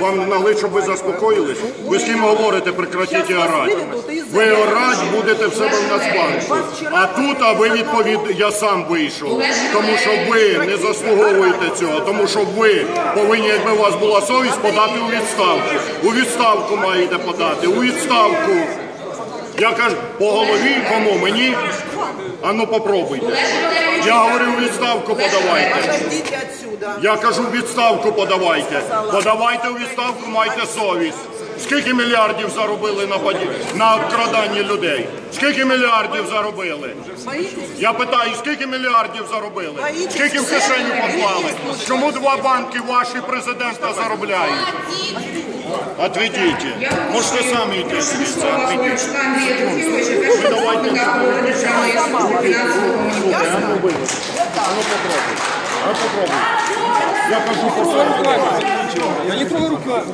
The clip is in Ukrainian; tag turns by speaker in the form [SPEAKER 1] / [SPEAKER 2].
[SPEAKER 1] Вам налить, щоб ви заспокоїлись? Ви з ким говорите, прекратіть орати. Ви орать будете в себе в Нацбанку. А тут, а ви відповід... я сам вийшов. Тому що ви не заслуговуєте цього, тому що ви повинні, якби у вас була совість, подати у відставку. У відставку маєте подати, у відставку. Я кажу, по голові кому? Мені? А ну попробуйте. Я говорю, відставку подавайте. Я кажу, відставку подавайте. Подавайте у відставку, майте совість. Скільки мільярдів заробили на поді... на обкраданні людей? Скільки мільярдів заробили? Я питаю, скільки мільярдів заробили? Скільки в кишеню поклали? Чому два банки ваші президента заробляють? Отведіть. Можете самі йти звідси. Отведіть.
[SPEAKER 2] Ковальчука Андрія Трофимовича, першого заступника голови Державної служби фінансового моніторингу.
[SPEAKER 1] А ну попробуй. А попробуй. Я кажу, по
[SPEAKER 3] Я не трогаю руками.